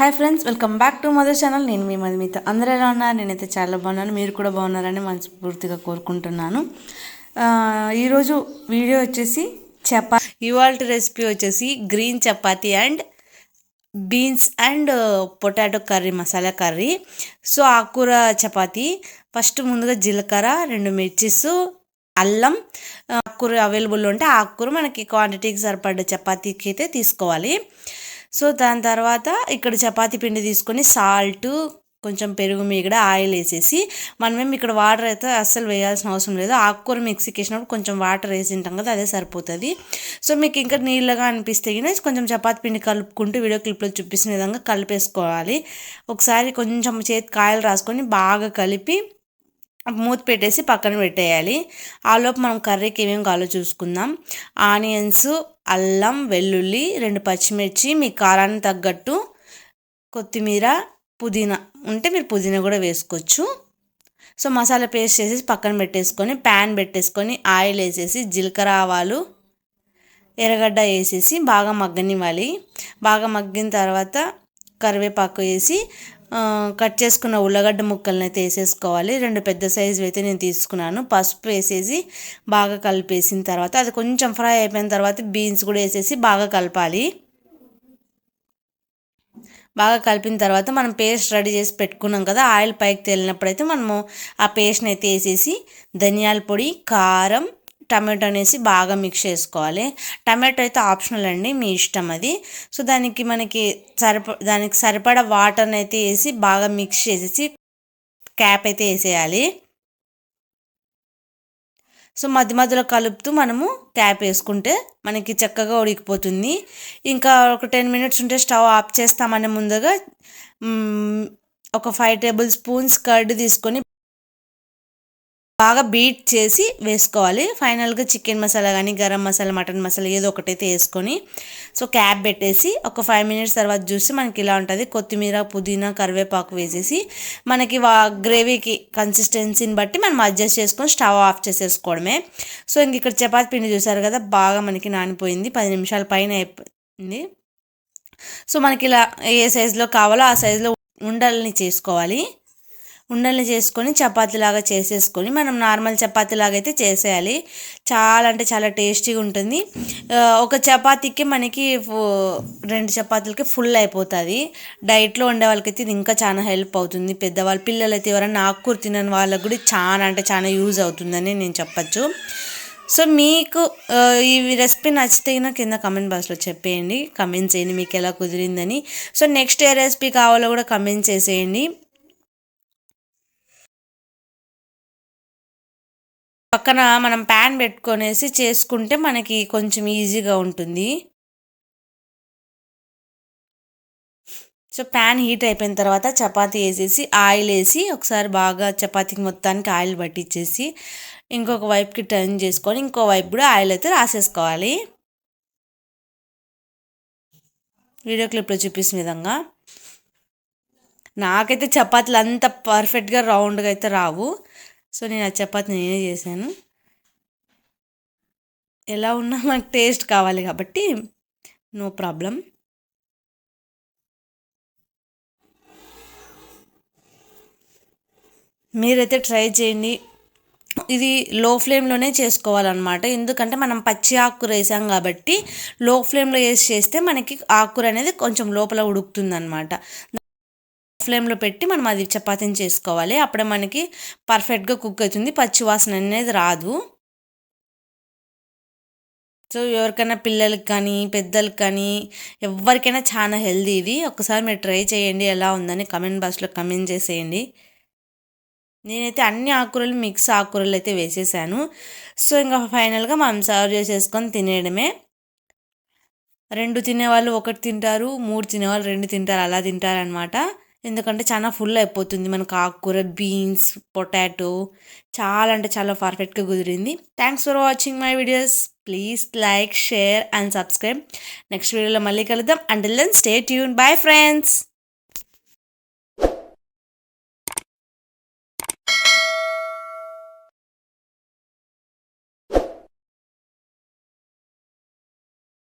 Hi friends welcome back to mother channel నేను మీ మీతో అందరూ ఎలా ఉన్నారు? నేనైతే చాలా బాగున్నాను. మీరు కూడా బాగున్నారని మనస్ఫూర్తిగా కోరుకుంటున్నాను. ఈరోజు వీడియో వచ్చేసి చపా ఇవాళ రెసిపీ వచ్చేసి green chapati and beans and potato curry masala curry. So ఆకుకూర చపాతి. ఫస్ట్ ముందుగా జీలకర్ర రెండు మిర్చిస్ అల్లం. ఆకుకూర అవైలబుల్ ఉంటే ఆకుకూర మనకి క్వాంటిటీకి సరిపడ్డ చపాతీకి అయితే తీసుకోవాలి. సో దాని తర్వాత ఇక్కడ చపాతీ పిండి తీసుకొని సాల్ట్ కొంచెం పెరుగు మీగడ ఆయిల్ వేసేసి మనమేమి ఇక్కడ వాటర్ అయితే అస్సలు వేయాల్సిన అవసరం లేదు. ఆకుకూర మిక్సీకి వేసినప్పుడు కొంచెం వాటర్ వేసి ఉంటాం కదా అదే సరిపోతుంది. సో మీకు ఇంకా నీళ్ళగా అనిపిస్తే కానీ కొంచెం చపాతీ పిండి కలుపుకుంటూ వీడియో క్లిప్లో చూపిస్తున్న విధంగా కలిపేసుకోవాలి. ఒకసారి కొంచెం చేతి కాయలు రాసుకొని బాగా కలిపి మూత పెట్టేసి పక్కన పెట్టేయాలి. ఆలోపు మనం కర్రీకి ఏమేమి కావాలో చూసుకుందాం. ఆనియన్స్ అల్లం వెల్లుల్లి రెండు పచ్చిమిర్చి మీ కారానికి తగ్గట్టు కొత్తిమీర పుదీనా ఉంటే మీరు పుదీనా కూడా వేసుకోవచ్చు. సో మసాలా పేస్ట్ చేసేసి పక్కన పెట్టేసుకొని ప్యాన్ పెట్టేసుకొని ఆయిల్ వేసేసి జీలకర్ర ఆవాలు ఎర్రగడ్డ వేసేసి బాగా మగ్గనివ్వాలి. బాగా మగ్గిన తర్వాత కరివేపాకు వేసి కట్ చేసుకున్న ఉల్లగడ్డ ముక్కలను అయితే వేసేసుకోవాలి. రెండు పెద్ద సైజు అయితే నేను తీసుకున్నాను. పసుపు వేసేసి బాగా కలిపేసిన తర్వాత అది కొంచెం ఫ్రై అయిపోయిన తర్వాత బీన్స్ కూడా వేసేసి బాగా కలపాలి. బాగా కలిపిన తర్వాత మనం పేస్ట్ రెడీ చేసి పెట్టుకున్నాం కదా ఆయిల్ పైకి తేలినప్పుడైతే మనము ఆ పేస్ట్ని అయితే వేసేసి ధనియాల పొడి కారం టమాటో అనేసి బాగా మిక్స్ చేసుకోవాలి. టమాటో అయితే ఆప్షనల్ అండి మీ ఇష్టం అది. సో దానికి మనకి సరిప దానికి సరిపడా వాటర్ని అయితే వేసి బాగా మిక్స్ చేసేసి క్యాప్ అయితే వేసేయాలి. సో మధ్య మధ్యలో కలుపుతూ మనము క్యాప్ వేసుకుంటే మనకి చక్కగా ఉడికిపోతుంది. ఇంకా ఒక టెన్ మినిట్స్ ఉంటే స్టవ్ ఆఫ్ చేస్తామనే ముందుగా ఒక ఫైవ్ టేబుల్ స్పూన్స్ కర్డ్ తీసుకొని బాగా బీట్ చేసి వేసుకోవాలి. ఫైనల్గా చికెన్ మసాలా కానీ గరం మసాలా మటన్ మసాలా ఏదో ఒకటైతే వేసుకొని సో క్యాప్ పెట్టేసి ఒక ఫైవ్ మినిట్స్ తర్వాత చూసి మనకి ఇలా ఉంటుంది. కొత్తిమీర పుదీనా కరివేపాకు వేసేసి మనకి వా గ్రేవీకి కన్సిస్టెన్సీని బట్టి మనం అడ్జస్ట్ చేసుకొని స్టవ్ ఆఫ్ చేసేసుకోవడమే. సో ఇంక ఇక్కడ చపాతి పిండి చూసారు కదా బాగా మనకి నానిపోయింది. పది నిమిషాల పైన అయిపోయింది. సో మనకి ఇలా ఏ సైజులో కావాలో ఆ సైజులో ఉండల్ని చేసుకోవాలి. ఉండల్ని చేసుకొని చపాతీలాగా చేసేసుకొని మనం నార్మల్ చపాతీలాగా అయితే చేసేయాలి. చాలా అంటే చాలా టేస్టీగా ఉంటుంది ఒక చపాతీకి మనకి రెండు చపాతీలకి ఫుల్ అయిపోతుంది. డైట్లో ఉండే వాళ్ళకైతే ఇది ఇంకా చాలా హెల్ప్ అవుతుంది. పెద్దవాళ్ళు పిల్లలు అయితే ఎవరైనా ఆకుకూర తినని వాళ్ళకి కూడా చాలా అంటే చాలా యూజ్ అవుతుందని నేను చెప్పచ్చు. సో మీకు ఈ రెసిపీ నచ్చితే నాకు కింద కమెంట్ బాక్స్లో చెప్పేయండి. కమెంట్ చేయండి మీకు ఎలా కుదిరిందని. సో నెక్స్ట్ ఏ రెసిపీ కావాలో కూడా కమెంట్ చేసేయండి. పక్కన మనం ప్యాన్ పెట్టుకొనేసి చేసుకుంటే మనకి కొంచెం ఈజీగా ఉంటుంది. సో ప్యాన్ హీట్ అయిపోయిన తర్వాత చపాతీ వేసేసి ఆయిల్ వేసి ఒకసారి బాగా చపాతీకి మొత్తానికి ఆయిల్ పట్టించేసి ఇంకొక వైపుకి టర్న్ చేసుకొని ఇంకో వైపు కూడా ఆయిల్ అయితే రాసేసుకోవాలి. వీడియో క్లిప్లో చూపిస్తున్న విధంగా. నాకైతే చపాతీలు అంత పర్ఫెక్ట్గా రౌండ్గా అయితే రావు. సో నేను ఆ చపాతి నేనే చేశాను. ఎలా ఉన్నా మనకు టేస్ట్ కావాలి కాబట్టి నో ప్రాబ్లం. మీరైతే ట్రై చేయండి. ఇది లో ఫ్లేమ్లోనే చేసుకోవాలన్నమాట. ఎందుకంటే మనం పచ్చి ఆకుకూర వేసాం కాబట్టి లో ఫ్లేమ్లో వేసి చేస్తే మనకి ఆకుకూర అనేది కొంచెం లోపల ఉడుకుతుంది అనమాట ఫ్లేమ్లో పెట్టి మనం అది చపాతీని చేసుకోవాలి. అప్పుడే మనకి పర్ఫెక్ట్గా కుక్ అవుతుంది. పచ్చి వాసన అనేది రాదు. సో ఎవరికైనా పిల్లలకి కానీ పెద్దలకి కానీ ఎవరికైనా చాలా హెల్దీ ఇది. ఒకసారి మీరు ట్రై చేయండి. ఎలా ఉందని కమెంట్ బాక్స్లో కమెంట్ చేసేయండి. నేనైతే అన్ని ఆకుకూరలు మిక్స్ ఆకుకూరలు అయితే వేసేసాను. సో ఇంకా ఫైనల్గా మనం సర్వ్ చేసేసుకొని తినేయడమే. రెండు తినేవాళ్ళు ఒకటి తింటారు మూడు తినేవాళ్ళు రెండు తింటారు అలా తింటారనమాట ఎందుకంటే చాలా ఫుల్ అయిపోతుంది. మనకు ఆకుకూర బీన్స్ పొటాటో చాలా అంటే చాలా పర్ఫెక్ట్గా కుదిరింది. Thanks for watching my videos please like share and subscribe next వీడియోలో మళ్ళీ కలుద్దాం. And then stay tune bye friends